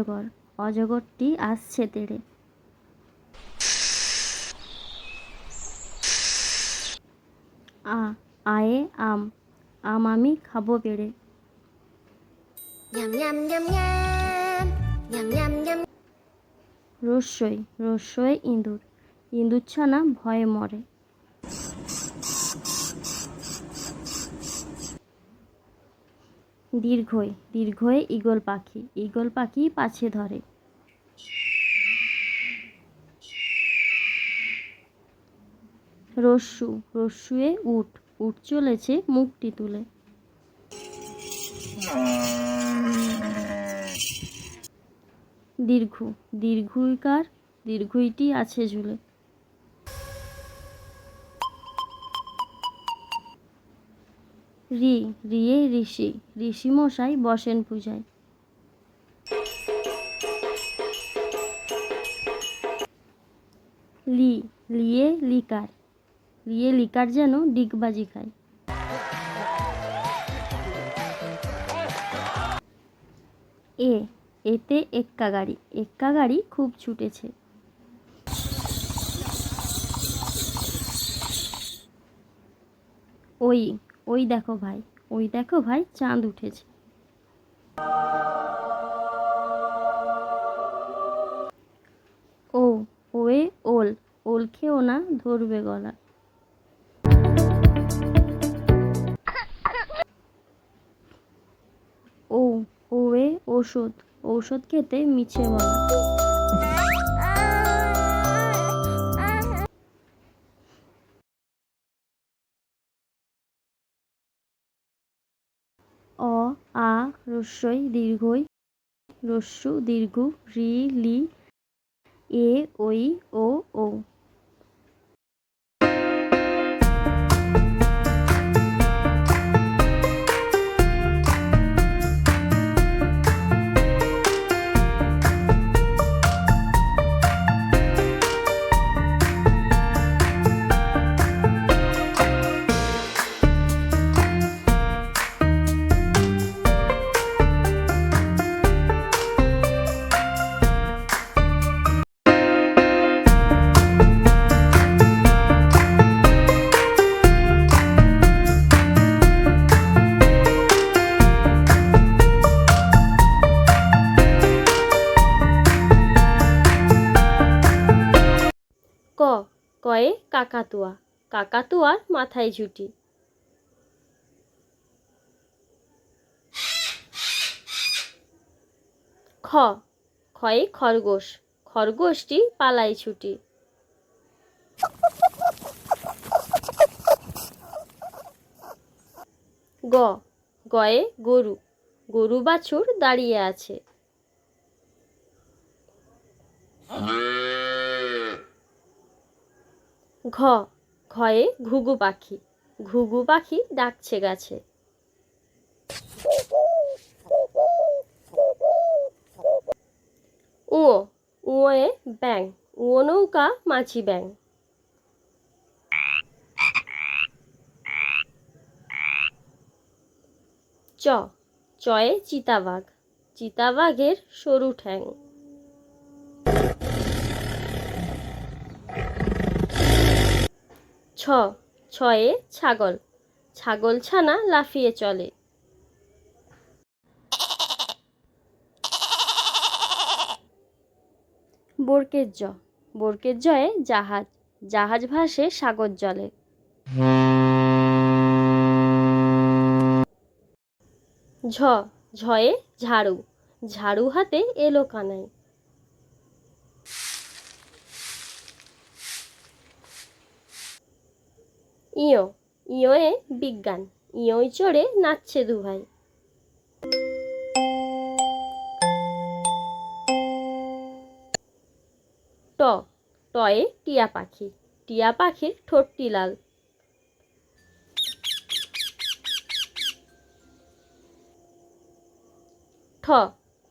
অজগর অজগরটি আসছে তেড়ে। আ আয়ে আম আম আমি খাব পেড়ে রস্যই রস্যই ইঁদুর ইঁদুর। ছানা ভয়ে মরে। দীর্ঘই দীর্ঘয়ে ঈগল পাখি ঈগল পাখি পাছে ধরে। রস্যু, রস্যুয়ে উঠ উঠ চলেছে মুখটি তুলে। দীর্ঘ, দীর্ঘইকার, দীর্ঘইটি আছে ঝুলে। রি, রিয়ে ঋষি ঋষি মশাই বসেন পূজায়। লি, লিয়ে লিকার লিয়ে লিকার যেন ডিগবাজি খায়। এ, এতে এক্কা গাড়ি এক্কা গাড়ি খুব ছুটেছে। ওই ওই দেখো ভাই, ওই দেখো ভাই, চাঁদ উঠেছে। ও, ওয়ে ওল ওল খেও না, ধরবে গলা। ও, ওয়ে ওষুধ ঔষধ খেতে মিছে বলা রস্যই দীর্ঘই। রস্যু দীর্ঘ রি লি এ ওই ও ও। কাকাতুয়া। কাকাতুয়ার মাথায় ঝুটি। খ। খয়ে খরগোশ। খরগোশটি পালায় ছুটি। গ। গয়ে গরু। গরু বাছুর দাঁড়িয়ে আছে। ঘ, ঘয়ে ঘুঘু পাখি। ঘুঘু পাখি ডাকছে গাছে। উঁ উঁয়ে ব্যাং উঁ নৌকা মাছি ব্যাং চ, চয়ে চিতাবাঘ, চিতাবাঘের সরু ঠ্যাং। ছ, ছয়ে ছাগল। ছাগল ছানা লাফিয়ে চলে। বরকের জ, বরকের জয়ে জাহাজ। জাহাজ ভাসে সাগর জলে। ঝ, ঝয়ে ঝাড়ু। ঝাড়ু হাতে এলো কানাই ইয়, ইয়োয়ে বিজ্ঞান, ইয়োই চড়ে নাচছে দুভাই। ট, টয়ে টিয়া পাখি, টিয়া পাখির ঠোঁটটি লাল। ঠ,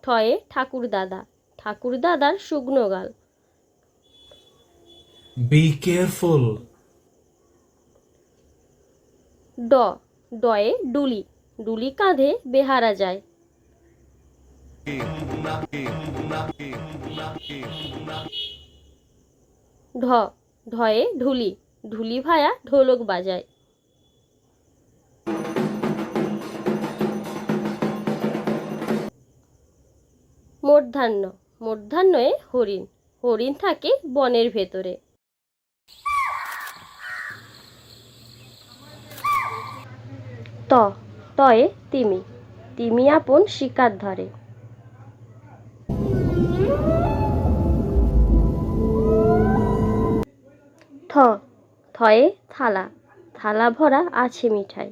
ঠয়ে ঠাকুর দাদা, ঠাকুর দাদার শুকনো গাল। Be careful. ড, ডয়ে ডুলি ডুলি কাঁধে বেহারা যায়। ঢ, ঢয়ে ঢুলি ঢুলি ভায়া ঢোলক বাজায়। মূর্ধান্য মূর্ধান্যয়ে হরিণ হরিণ থাকে বনের ভেতরে। ত, তয়ে তিমি। তিমি আপন শিকার ধরে। থ, থয়ে থালা। থালা ভরা আছে মিঠাই।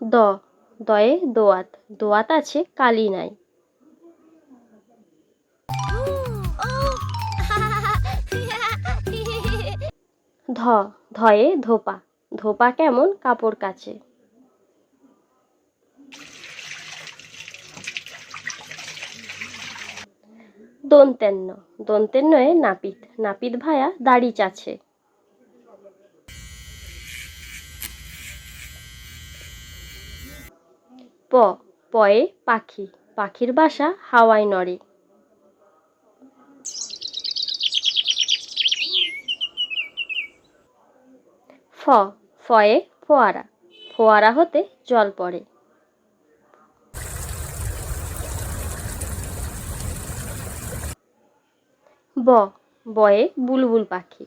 দ, দয়ে দোয়াত। দোয়াত আছে কালি নাই। ধ, ধয়ে ধোপা। ধোপা কেমন? কাপড় কাচে। দন্তেন্ন। দন্তেন্নয়ে নাপিত। নাপিত ভায়া দাড়ি চাছে। প, পয়ে পাখি। পাখির বাসা হাওয়ায় নড়ে। ফ, ফয়ে ফোয়ারা। ফোয়ারা হতে জল পড়ে। ব, বয়ে বুলবুল পাখি।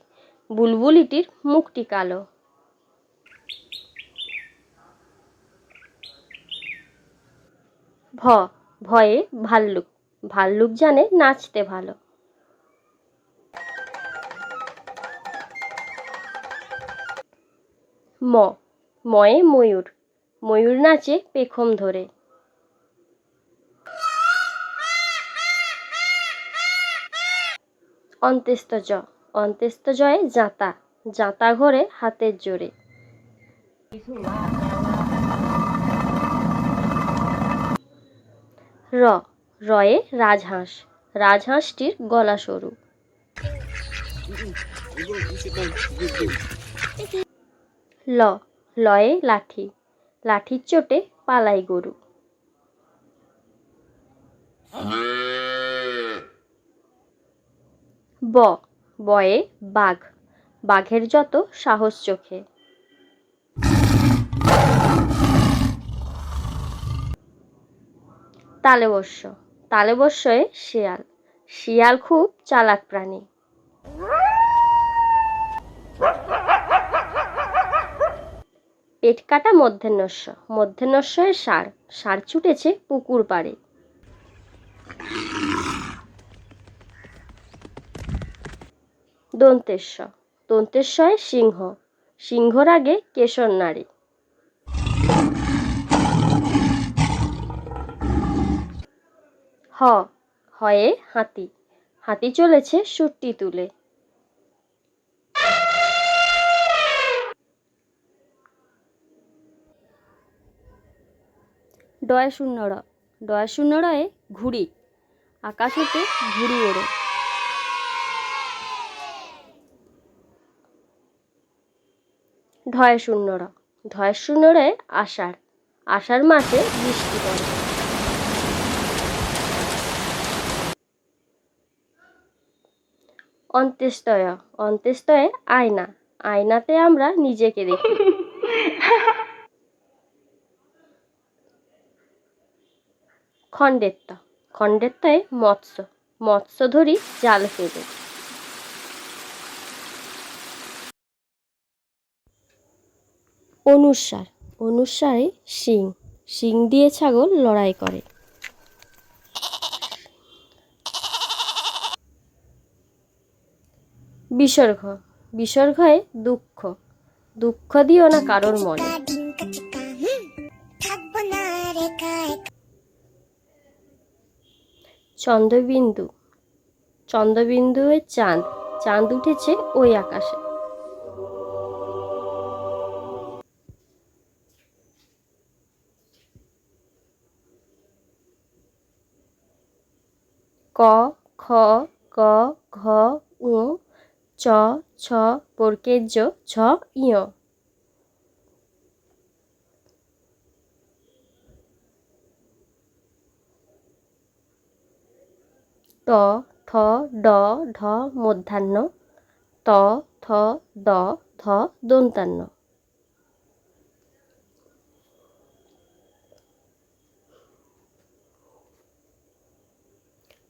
বুলবুলিটির মুখটি কালো। ভ, ভয়ে ভাল্লুক। ভাল্লুক জানে নাচতে ভালো। ম, ময়ে ময়ূর। ময়ূর নাচে পেখম ধরে। অন্ত্যেস্ত জ অন্ত্যেস্ত জয়ে জাঁতা জাঁতা ঘরে হাতের জোরে। র, রয়ে রাজহাঁস, রাজহাঁসটির গলা সরু। ল, লয়ে লাঠি, লাঠির চোটে পালাই গরু। ব, বয়ে বাঘ, বাঘের যত সাহস চোখে। তালেবস্য তালেবস্যয়ে শিয়াল শিয়াল খুব চালাক প্রাণী। পেট কাটা মধ্যাহ্নস্য মধ্যাহ্নস্যয়ে সার। সার ছুটেছে পুকুর পাড়ে। দন্তেশ্ব দন্তেশ্বয়ে সিংহ। সিংহর আগে কেশর নারী। হ। হয়ে হাতি। হাতি চলেছে সুট্টি তুলে। ডয় শূন্য র ডয় শূন্য রয়ে ঘুড়ি। আকাশ হতে ঘুড়ি ওড়ে। ঢয় শূন্য র ঢয় শূন্য রয়ে আষাঢ়। আষাঢ় মাসে বৃষ্টি পড়ে। অন্ত্যেষ্টয় অন্ত্যেষ্টয়ে আয়না। আয়নাতে আমরা নিজেকে দেখি। খণ্ডেত্ব খণ্ডেত্বয়ে মৎস্য। মৎস্য ধরি জাল ফেলে। অনুসার। অনুসারে শিং। শিং দিয়ে ছাগল লড়াই করে। বিসর্গ। বিসর্গয়ে দুঃখ। দুঃখ দিও না কারোর মনে। চন্দ্রবিন্দু। চন্দ্রবিন্দুয়ের চাঁদ। চাঁদ উঠেছে ওই আকাশে। ক, খ, গ, ঘ উ চ, ছ বর্গের জ ঝ, ইয়। ট ঠ ড ঢ মধ্যাহ্ন, ত, থ, দ, ধ দন্তান্ন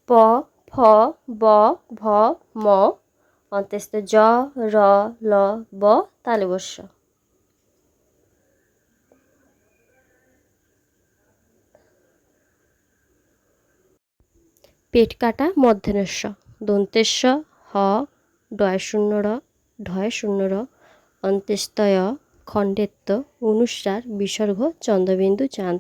প, ফ, ব, ভ, ম অন্ত্যেস্ত জ, র, ল, ব তালবস্য পেট কাটা মধ্যাহ্নস্য। দন্তেস্য হ, ডয় শূন্য র, ঢয় শূন্য র অন্ত্যেস্তয় খণ্ডেত্ব অনুস্বার বিসর্গ, চন্দ্রবিন্দু, চাঁদ।